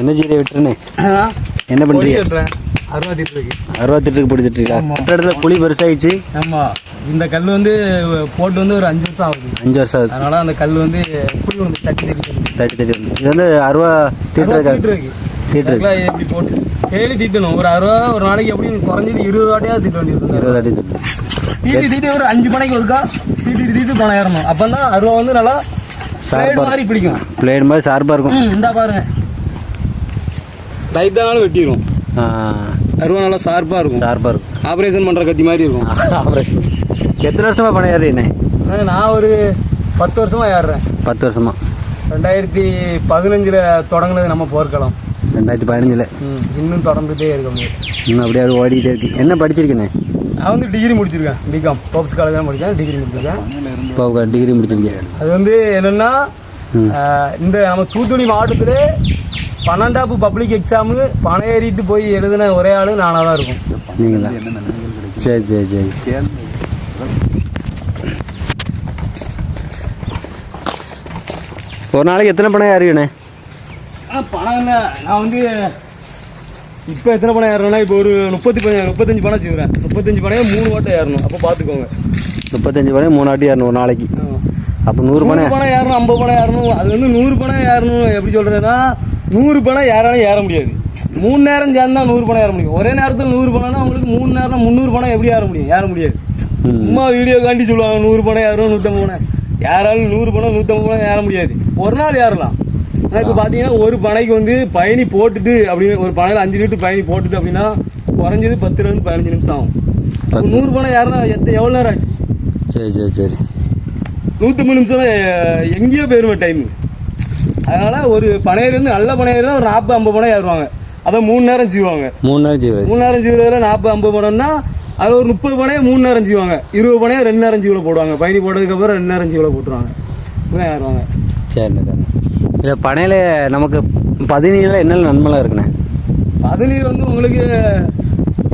என்ன ஜீரை விட்டுருண்ணே என்ன பண்ணுறீங்க அறுபத்தி அறுபத்தெட்டுக்கு பிடிச்சிட்டு இருக்கா இடத்துல புளி பெருசாகிடுச்சு ஆமா. இந்த கல் வந்து போட்டு வந்து ஒரு அஞ்சு வருஷம் ஆகுது. அஞ்சு வருஷம் ஆகுது. அதனால அந்த கல் வந்து புளி வந்து தட்டி தட்டி தட்டி தட்டி. இது வந்து இருக்கு தீட்டு அதுக்கெல்லாம் எப்படி போட்டு? டெய்லி தீட்டணும். ஒரு அறுபது ரூபா ஒரு நாளைக்கு எப்படி குறைஞ்சது இருபது வாட்டியாவது தீட்ட வேண்டியது இருபது அடி தீட்டு. தீட்டி தீட்டி ஒரு அஞ்சு மணிக்கு ஒருக்கா தீட்டி தீட்டி பணம் ஏறணும். அப்போ தான் அருவா வந்து நல்லா சைடு மாதிரி பிடிக்கும். பிளேடு மாதிரி ஷார்ப்பாக இருக்கும். இந்தா பாருங்க. லைட்டானாலும் வெட்டிடும் அருவா நல்லா ஷார்ப்பாக இருக்கும். ஷார்ப்பாக இருக்கும். ஆப்ரேஷன் பண்ணுற கத்தி மாதிரி இருக்கும். ஆப்ரேஷன். எத்தனை வருஷமாக ஏறினே ஆனா, நான் ஒரு பத்து வருஷமா ஏறுறேன். பத்து வருஷமா? ரெண்டாயிரத்தி பதினஞ்சில் தொடங்குனது நம்ம போர்க்களம். ரெண்டாயிரத்தி பதினஞ்சில். இன்னும் தொடர்ந்துட்டே இருக்க முடியும் இன்னும் அப்படியே ஓடிக்கிட்டே இருக்கு. என்ன படிச்சிருக்கேனே? நான் வந்து டிகிரி முடிச்சிருக்கேன் பிகாம் போப்ஸ் காலேஜ் தான் முடித்தேன் டிகிரி முடிச்சிருக்கேன். இப்போ டிகிரி முடிச்சிருக்கேன் அது வந்து என்னென்னா இந்த நம்ம தூத்துக்குடி மாவட்டத்திலே பன்னெண்டாப்பு பப்ளிக் எக்ஸாமு பணம் ஏறிட்டு போய் எழுதின ஒரே ஆள் நானாக தான் இருக்கும். நீங்கள் தான் சரி சரி சரி. ஒரு நாளைக்கு எத்தனை பணம் ஆனால் பணம் என்ன? நான் வந்து இப்போ எத்தனை பணம் ஏறணும்னா இப்போ ஒரு முப்பத்தி கொஞ்சம் முப்பத்தஞ்சு பணம் வச்சுக்கிறேன். முப்பத்தஞ்சு பணம் மூணு ஓட்டம் ஏறணும். அப்போ பார்த்துக்கோங்க முப்பத்தஞ்சு பணம் மூணு ஆட்டி ஏறணும் ஒரு நாளைக்கு. அப்போ நூறு நூறு பணம். பணம் ஏறணும் ஐம்பது பணம் ஏறணும் அது வந்து நூறு பணம் ஏறணும். எப்படி சொல்கிறேன்னா நூறு பணம் யாராலும் ஏற முடியாது. மூணு நேரம் சேர்ந்தா நூறு பணம் ஏற முடியும். ஒரே நேரத்தில் நூறு பணம்னா உங்களுக்கு மூணு நேரம் முந்நூறு பணம் எப்படி ஏற முடியும்? ஏற முடியாது. சும்மா வீடியோ காண்டி சொல்லுவாங்க நூறு பணம் ஏறும் நூற்றம்பது பணம். யாராலும் நூறு பணம் நூற்றம்பது பணம் ஏற முடியாது. ஒரு நாள் ஏறலாம். ஆனால் இப்போ பார்த்தீங்கன்னா ஒரு பனைக்கு வந்து பயணி போட்டுட்டு அப்படின்னு ஒரு பனையில் அஞ்சு லிட்டர் பயணி போட்டுட்டு அப்படின்னா குறைஞ்சது பத்துலேருந்து பதினஞ்சு நிமிஷம் ஆகும். நூறு பணம் ஏறினா எத்தனை எவ்வளோ நேரம் ஆச்சு? சரி சரி சரி. நூற்றம்பது நிமிஷம் எங்கேயோ போயிருமே டைம் அதனால ஒரு பனையர் வந்து நல்ல பனையர்னா ஒரு நாற்பது ஐம்பது பணம் ஏறுவாங்க அதான் மூணு நேரம் செய்வாங்க. மூணு நேரம் செய்வது மூணு நேரம் செய்வதில் நாற்பது ஐம்பது பணம்னா அது ஒரு முப்பது பனையை மூணு நேரம் செய்வாங்க. இருபது பனையை ரெண்டு நேரம் ஜீவில் போடுவாங்க. பயணி போட்டதுக்கப்புறம் ரெண்டு நேரம் ஜீவில் போட்டுருவாங்க. இப்படிதான் ஏறுவாங்க சரிண்ணே சரிண்ணே. இதில் பனையில் நமக்கு பதினீரில் என்னென்ன நன்மைலாம் இருக்குண்ணே? பதநீர் வந்து உங்களுக்கு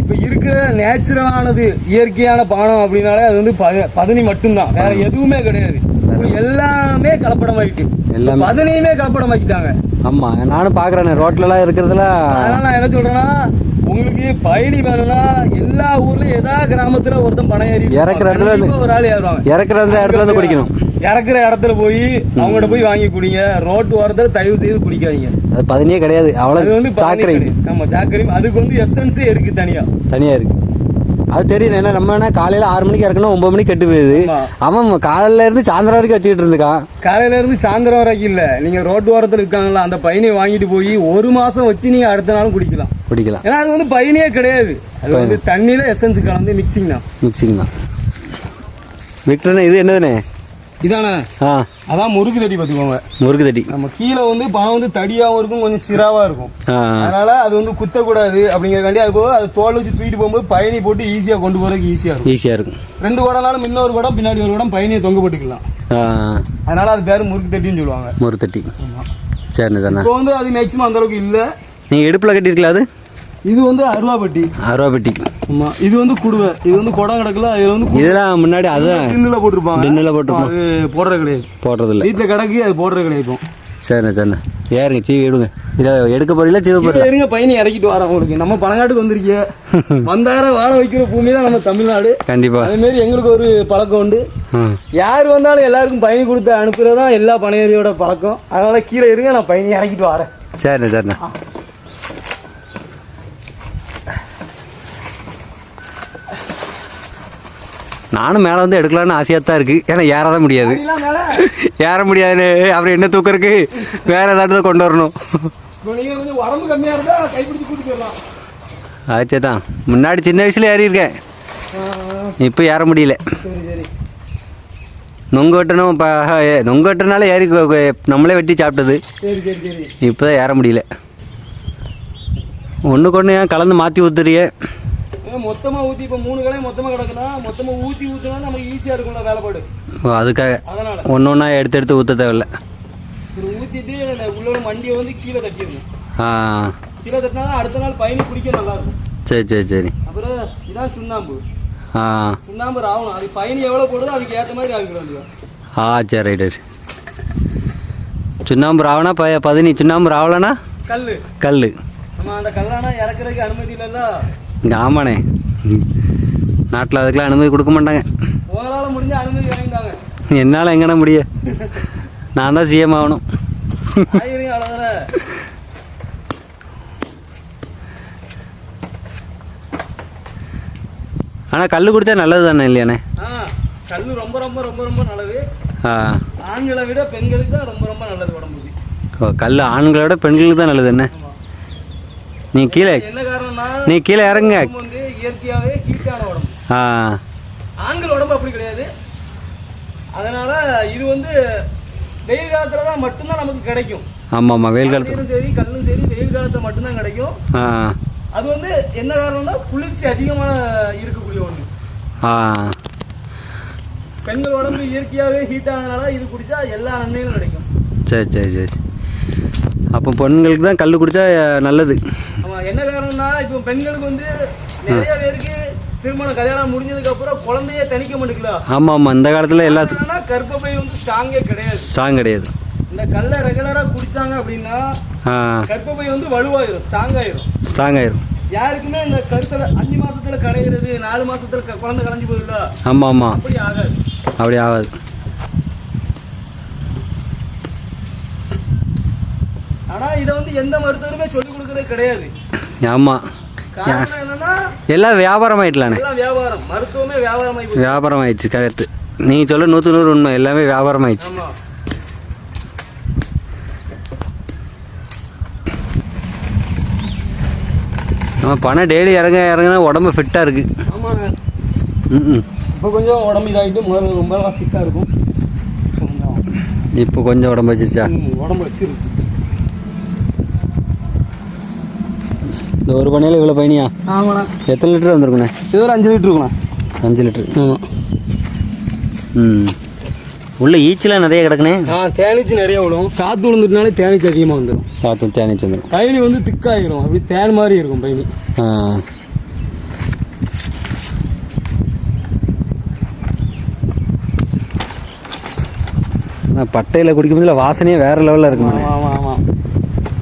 இப்போ இருக்கிற நேச்சுரலானது இயற்கையான பானம் அப்படின்னாலே அது வந்து பத பதனி மட்டும்தான். வேற எதுவுமே கிடையாது. இப்ப எல்லாமே கலப்படமாயிட்டு. எல்லாமே. பதனியுமே கலப்படமாக்கிட்டாங்க. ஆமாம் நானும் பார்க்குறேண்ணே ரோட்லலாம் இருக்கிறதுலாம் அதனால நான் என்ன சொல்றேன்னா உங்களுக்கு பயணி வேணும்னா எல்லா ஊர்லயும் ஏதா கிராமத்துல ஒருத்தன் பணம் ஏறி இறக்குற இடத்துல ஒரு ஆள் ஏறுவாங்க. இறக்குற அந்த இடத்துல வந்து குடிக்கணும். இறக்குற இடத்துல போய் அவங்கள்ட்ட போய் வாங்கி குடிங்க. ரோட்டு ஓரத்துல தயவு செய்து குடிக்காதீங்க. அது பதினியே கிடையாது. அவ்வளோ வந்து சாக்கரை பதனி- ஆமா சாக்கரை அதுக்கு வந்து எசன்ஸே இருக்கு தனியா. தனியாக இருக்கு. அது தெரியும் என்ன நம்ம என்ன காலையில் ஆறு மணிக்கு இறக்கணும் ஒம்பது மணிக்கு கெட்டு போயிடுது. அவன் காலையில இருந்து சாயந்தரம் வரைக்கும் வச்சுக்கிட்டு இருந்துக்கான் காலையில இருந்து சாயந்தரம் வரைக்கும் இல்ல. நீங்க ரோட்டு ஓரத்துல இருக்காங்களா அந்த பையனை வாங்கிட்டு போய் ஒரு மாசம் வச்சு நீங்க அடுத்த நாளும் குடிக்கலாம். குடிக்கலாம். ஏன்னா அது வந்து பையனே கிடையாது. அது வந்து தண்ணியில எசன்ஸ் கலந்து மிக்சிங் தான். மிக்சிங் தான். விக்டர்ண்ணே இது என்னதுண்ணே? இதானே? அதான் முறுக்கு தடி பார்த்துக்கோங்க. முறுக்கு தட்டி நம்ம கீழே வந்து பழம் வந்து தடியாவும் இருக்கும் கொஞ்சம் சிராவா இருக்கும். அதனால அது வந்து குத்தக்கூடாது அப்படிங்கறக்காண்டி அது போக அது தோல் வச்சு தூக்கிட்டு போகும்போது பயணி போட்டு ஈஸியா கொண்டு போறதுக்கு ஈஸியா இருக்கும். ஈஸியாக இருக்கும். ரெண்டு குடம்னாலும் முன்ன ஒரு குடம் பின்னாடி ஒரு குடம் பயணியை தொங்க போட்டுக்கலாம். அதனால அது பேரு முறுக்கு தட்டின்னு சொல்லுவாங்க. முறுக்கு தட்டி. சரிண்ணே சரிண்ணே. இப்போ வந்து அது மேக்சிமம் அந்த அளவுக்கு இல்ல. நீங்கள் இடுப்பில் கட்டியிருக்கல அது? இது வந்து அருவா பெட்டி அறுபா பெட்டி ஆமா இது வந்து குடுவை. இது வந்து குடம் கிடக்குல இதுல வந்து இதெல்லாம் முன்னாடி அதுதான் டின்னுல போட்டிருப்பாங்க. டின்னில் போட்டிருப்போம். அது போடுறது கிடையாது. போடுறதில்ல. வீட்டுல கிடக்கு அது போடுறது கிடையாது. சரிண்ணே சரிண்ணே. ஏறுங்க சீவி விடுங்க இதை எடுக்க போறீங்களா சீவ போறீங்களா? கீழே இருங்க பையனை இறக்கிட்டு வரேன் உங்களுக்கு. நம்ம பழங்காட்டுக்கு வந்திருக்கீங்க வந்தாரம் வாழ வைக்கிற பூமி தான் நம்ம தமிழ்நாடு. கண்டிப்பா. அதே மாதிரி எங்களுக்கு ஒரு பழக்கம் உண்டு. யார் வந்தாலும் எல்லாருக்கும் பயணி கொடுத்து அனுப்புறது தான் எல்லா பனையரியோட பழக்கம். அதனால கீழே இருங்க நான் பயணி இறக்கிட்டு வரேன். சரிண்ணே சரிண்ணே. நானும் மேலே வந்து எடுக்கலான்னு ஆசையாக தான் இருக்குது ஏன்னா ஏற தான் முடியாது. ஏற முடியாது அப்புறம் என்ன தூக்கறதுக்கு வேறு ஏதாவது கொண்டு வரணும். ஆச்சே தான் முன்னாடி சின்ன வயசில் ஏறியிருக்கேன். இப்போ ஏற முடியல. நொங்கு வெட்டணும் இப்போ நொங்கு வெட்டினால ஏறி நம்மளே வெட்டி சாப்பிட்டது. இப்போ தான் ஏற முடியல. ஒன்றுக்கு ஒன்று ஏன் கலந்து மாற்றி ஊத்துறியே? ஏன் மொத்தமா ஊத்தி இப்போ மூணு கடையை மொத்தமா கிடக்குன்னா மொத்தமா ஊத்தி ஊத்துனா நமக்கு ஈஸியா இருக்கும்ல வேலைப்பாடு ஓ, அதுக்காக அதனால. ஒன்று ஒன்றா எடுத்து எடுத்து ஊற்ற தேவையில்ல. ஊத்திட்டு அந்த உள்ள மண்டியை வந்து கீழே தட்டிடணும். ஆ. கீழே தட்டினா தான் அடுத்த நாள் பயணி குடிக்க நல்லா இருக்கும். சரி சரி சரி. அப்புறம் இதான் சுண்ணாம்பு. ஆ. சுண்ணாம்பு ராவணும். அது பயணி எவ்வளோ போடுதோ அதுக்கு ஏற்ற மாதிரி ஆகிக்க ஆ சரி ரைட் சுண்ணாம்பு ராவணா ப பதினி சுண்ணாம்பு ராவலனா? கல் கல் நம்ம அந்த கல்லானா இறக்குறதுக்கு அனுமதி இல்லைல்ல? இங்கே ஆமாண்ணே. நாட்டில் அதுக்கெலாம் அனுமதி கொடுக்க மாட்டாங்க. உங்களால் முடிஞ்ச அனுமதி வாங்கிட்டாங்க. என்னால் எங்கண்ணா முடிய? நான் தான் சிஎம் ஆகணும். ஆனால் கல் குடித்தா நல்லது தானே இல்லையாண்ணே கல் ரொம்ப ரொம்ப ரொம்ப ரொம்ப நல்லது. ஆண்களை விட பெண்களுக்கு தான் ரொம்ப ரொம்ப நல்லது உடம்புக்கு. கல் ஆண்களோட பெண்களுக்கு தான் நல்லது என்ன. நீ கீழே நீ கீழே இறங்குங்க. வந்து இயற்கையாகவே ஹீட்டான உடம்பு. ஆ. ஆண்கள் உடம்பு அப்படி கிடையாது. அதனால இது வந்து வெயில் காலத்துல தான் மட்டும்தான் நமக்கு கிடைக்கும். ஆமாம் ஆமாம் வெயில் காலத்தில் சரி கல்லும் சரி வெயில் காலத்துல மட்டும்தான் கிடைக்கும். அது வந்து என்ன காரணம்னா குளிர்ச்சி அதிகமான இருக்கக்கூடிய ஒன்று பெண்கள் உடம்பு இயற்கையாகவே ஹீட் ஆனதுனால இது குடிச்சா எல்லா நன்மைகளும் கிடைக்கும். சரி சரி சரி. அப்போ பெண்களுக்கு தான் கல் குடித்தா நல்லது. ஆமா என்ன காரணம்னா இப்போ பெண்களுக்கு வந்து நிறைய பேருக்கு திருமணம் கல்யாணம் முடிஞ்சதுக்கு அப்புறம் குழந்தைய தணிக்க மாட்டேங்கல ஆமாம் ஆமாம் இந்த காலத்தில் எல்லாத்துக்கும் கர்ப்பப்பை வந்து ஸ்ட்ராங்கே கிடையாது. சாங் கிடையாது. இந்த கல்லை ரெகுலரா குடிச்சாங்க அப்படின்னா கர்ப்பப்பை வந்து வலுவாயிரும் ஸ்ட்ராங் ஆயிரும். ஸ்ட்ராங் ஆயிரும். யாருக்குமே இந்த கருத்துல அஞ்சு மாசத்துல கடைகிறது நாலு மாசத்துல குழந்தை கலைஞ்சு போகுதுல்ல ஆமாம் ஆமாம் அப்படி ஆகாது. அப்படி ஆகாது. இதை வந்து எந்த மருத்துவருமே சொல்லி கொடுக்கறது கிடையாது. ஆமாம் காரணம் என்னன்னா எல்லாம் வியாபாரம் எல்லாம் வியாபாரம். மருத்துவமே வியாபாரம் ஆகி. வியாபாரம் ஆயிடுச்சு கரெக்டு நீங்கள் சொல்ல நூற்று நூறு உண்மை எல்லாமே வியாபாரம் ஆயிடுச்சு ஆமா. நம்ம பணம் டெய்லி இறங்க இறங்குனா உடம்பு ஃபிட்டாக இருக்குது ஆமாங்க. ம் ம் இப்போ கொஞ்சம் உடம்பு இதாகிட்டு முதல்ல ரொம்ப ஃபிட்டாக இருக்கும். இப்போ கொஞ்சம் உடம்பு வச்சிருச்சா? உடம்பு வச்சிருச்சு. இந்த ஒரு பணியில் இவ்வளோ பயணியா ஆமாண்ணா. எத்தனை லிட்டர் வந்திருக்குண்ணே? இது ஒரு அஞ்சு லிட்டர் இருக்குண்ணா. அஞ்சு லிட்டர். ஆமாம் ம். உள்ள ஈச்செலாம் நிறைய கிடக்குண்ணே. ஆ தேனீச்சு நிறைய விடும் காற்று விழுந்துட்டுனாலே தேனீச்சு அதிகமாக வந்துடும் பார்த்து தேனிச்சு வந்துடும் பயணி வந்து திக்காயிரும். அப்படி தேன் மாதிரி இருக்கும் பயணி. ஆ. ஆனால் பட்டையில் குடிக்கும்போது வாசனையே வேறு லெவலில் இருக்குமாண்ணே. ஆமாம் ஆமாம்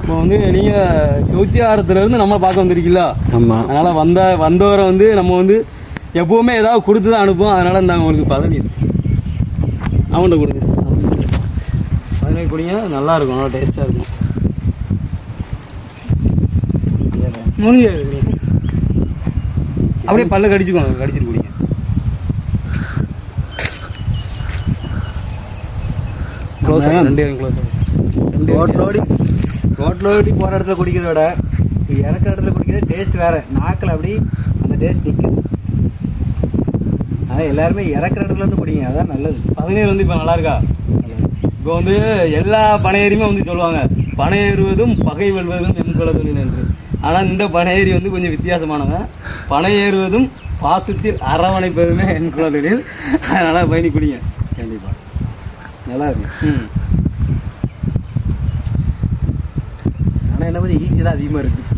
இப்போ வந்து நீங்கள் சிவத்தியாரத்துலேருந்து நம்ம பார்க்க வந்திருக்கீங்களா? ஆமாம் அதனால் வந்த வந்தவரை வந்து நம்ம வந்து எப்போவுமே ஏதாவது கொடுத்து தான் அனுப்புவோம். அதனால் இந்த உங்களுக்கு பதநீர் அவன்கிட்ட கொடுங்க. பதநீர் குடிங்க. நல்லா இருக்கும். நல்லா டேஸ்ட்டாக இருக்கும். அப்படியே பல்ல கடிச்சுக்கோங்க கடிச்சிட்டு குடிங்க க்ளோஸ் ரெண்டு க்ளோஸ் ரெண்டு ரோட்டில் ஓடி ரோட்டில் ஓட்டி போகிற இடத்துல குடிக்கிறத விட இறக்குற இடத்துல குடிக்கிறது டேஸ்ட் வேறு. நாக்கில் அப்படி அந்த டேஸ்ட் நிற்குது அதான் எல்லாருமே இறக்குற இடத்துலேருந்து குடிங்க. அதான் நல்லது. பதினேழு வந்து இப்போ நல்லா இருக்கா? இப்போ வந்து எல்லா பனையேறியுமே வந்து சொல்லுவாங்க. பனை ஏறுவதும் பகை வெல்வதும் எம்குல தொழில் என்று. ஆனால் இந்த பனையேறி வந்து கொஞ்சம் வித்தியாசமானவன். பனை ஏறுவதும் பாசத்தில் அரவணைப்பதுமே எம்குல தொழில் அதனால் பயணி குடிங்க. கண்டிப்பாக நல்லா இருக்கு. ம். ஆனால் என்ன கொஞ்சம் ஈச்சி தான் அதிகமாக இருக்குது